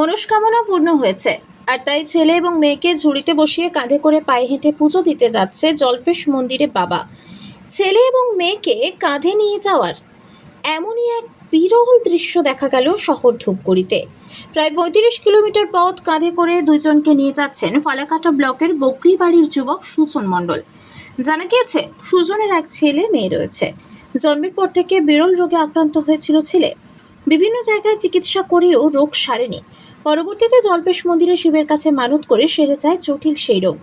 মনস্কামনা পূর্ণ হয়েছে। আর তাই ছেলে এবং মেয়েকে ঝুড়িতে বসিয়ে কাঁধে করে পায়ে হেঁটে পুজো দিতে যাচ্ছে জল্পেশ মন্দিরে বাবা। ছেলে এবং মেয়েকে কাঁধে নিয়ে যাওয়ার এমনই এক বিরল দৃশ্য দেখা গেল শহর ধূপগুড়িতে। প্রায় পঁয়ত্রিশ কিলোমিটার পথ কাঁধে করে দুইজনকে নিয়ে যাচ্ছেন ফালাকাটা ব্লকের বকরি বাড়ির যুবক সুজন মণ্ডল। জানা গিয়েছে, সুজনের এক ছেলে মেয়ে রয়েছে। জন্মের পর থেকে বিরল রোগে আক্রান্ত হয়েছিল ছেলে। বিভিন্ন জায়গায় চিকিৎসা করেও রোগ সারেনি। পরবর্তীতে জল্পেশ মন্দিরে শিবের কাছে মানত করে সেরে যায় জটিল সেই রোগ।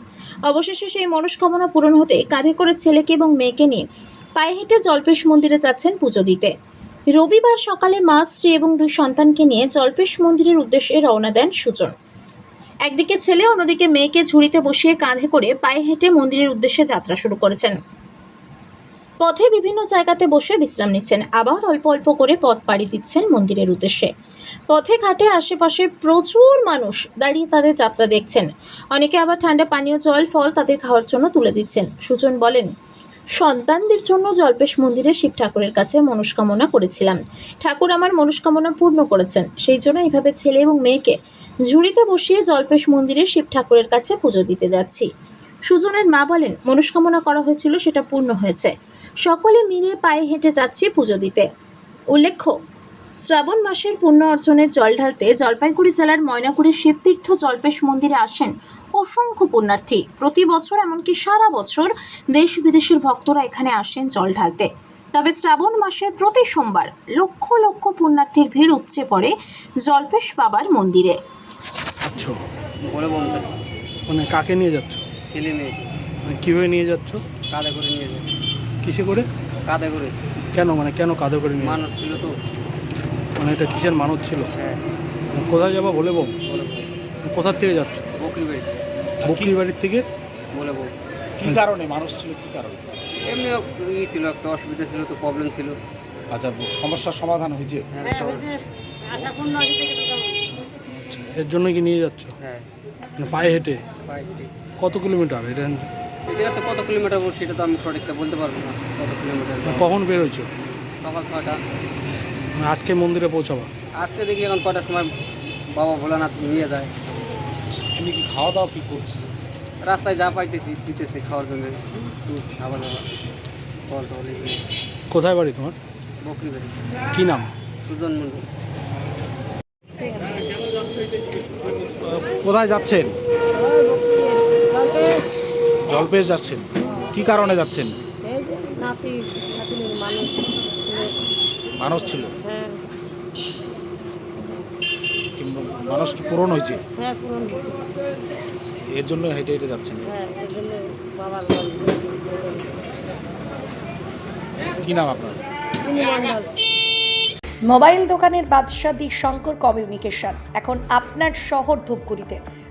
অবশেষে সেই মনস্কামনা পূরণ হতে কাঁধে করে ছেলেকে এবং মেয়েকে নিয়ে পায়ে হেঁটে জল্পেশ মন্দিরে যাচ্ছেন পুজো দিতে। রবিবার সকালে মা, স্ত্রী এবং দুই সন্তানকে নিয়ে জল্পেশ মন্দিরের উদ্দেশ্যে রওনা দেন সুজন। একদিকে ছেলে, অন্যদিকে মেয়েকে ঝুড়িতে বসিয়ে কাঁধে করে পায়ে হেঁটে মন্দিরের উদ্দেশ্যে যাত্রা শুরু করেছেন। পথে বিভিন্ন জায়গাতে বসে বিশ্রাম নিচ্ছেন, আবার অল্প অল্প করে পথ পাড়ি দিচ্ছেন মন্দিরের উদ্দেশ্যে। পথে ঘাটে আশেপাশে প্রচুর মানুষ দাঁড়িয়ে তাদের যাত্রা দেখছেন। অনেকে আবার ঠান্ডা পানীয় জল, ফল তাদের খাওয়ার জন্য তুলে দিচ্ছেন। সুজন বলেন, সন্তানদের জন্য জল্পেশ মন্দিরে শিব ঠাকুরের কাছে মনস্কামনা করেছিলাম। ঠাকুর আমার মনস্কামনা পূর্ণ করেছেন, সেই জন্য এইভাবে ছেলে এবং মেয়েকে ঝুড়িতে বসিয়ে জল্পেশ মন্দিরে শিব ঠাকুরের কাছে পুজো দিতে যাচ্ছি। সুজনের মা বলেন, মনস্কামনা করা হয়েছিল, সেটা পূর্ণ হয়েছে। সকলে মিলে পায়ে হেঁটে যাচ্ছি পুজো দিতে। উল্লেখ্য শ্রাবণ মাসের পুণ্য অর্জনের জল ঢালতে জলপাইগুড়ি জেলার ময়নাগুড়ির শিবতীর্থ জল্পেশ মন্দিরে আসেন অসংখ্য পুণ্যার্থী। প্রতি বছর এমনকি সারা বছর দেশ বিদেশের ভক্তরা এখানে আসেন জল ঢালতে। তবে শ্রাবণ মাসের প্রতি সোমবার লক্ষ লক্ষ পুণ্যার্থীর ভিড় উপচে পড়ে জল্পেশ বাবার মন্দিরে। আচ্ছা মানে কাকে নিয়ে যাচ্ছ? ছেলে মানে কীভাবে নিয়ে যাচ্ছ? কাঁধে করে নিয়ে যায় কিসে করে? কাঁধে করে। কেন? মানে কেন কাঁধে করে নিয়ে? মানুষ ছিল তো। মানে এটা কিসের মানত ছিল? হ্যাঁ। কোথায় যাবা বলে বউ? বলে কোথার থেকে যাচ্ছ? বকরি বাড়ি। বকরি বাড়ির থেকে? বলে বউ। কি কারণে? মানুষ ছিল কি কারণে? এমনি ই ছিল একটা অসুবিধা ছিল তো প্রবলেম ছিল। আচ্ছা সমস্যার সমাধান হয়েছে? হ্যাঁ এর জন্য কি নিয়ে যাচ্ছ? হ্যাঁ। মানে পায়ে হেঁটে? পায়ে হেঁটে। কত কিলোমিটার? এটা এই জায়গাতে কত কিলোমিটার বলছি সেটা তো আমি সঠিকটা বলতে পারব না কত কিলোমিটার কখন বেরোচ্ছ সকাল ছটা মানে আজকে মন্দিরে পৌঁছাবা? আজকে দেখি এখন কটার সময় বাবা ভোলানাথ নিয়ে যায়। এমনি কি খাওয়া দাওয়া কি করছে? রাস্তায় যা পাইতেছি দিতেছি খাওয়ার জন্য। খাবার দাবার ফল টল কোথায় বাড়ি তোমার? বকরি বাড়ি কি নাম? সুজন মন্ডল কোথায় যাচ্ছেন? জলপেশ যাচ্ছেন? কি কারণে যাচ্ছেন? মানুষ। মানুষ ছিল? হ্যাঁ। মানুষ কি পূরণ হয়েছে? হ্যাঁ পূরণ হয়েছে। এর জন্য হেঁটে হেঁটে যাচ্ছেন? হ্যাঁ কি নাম আপনার? মোবাইল দোকানের বাদশাদি শঙ্কর কমিউনিকেশন। এখন আপনার শহর ধূপগুড়িতে।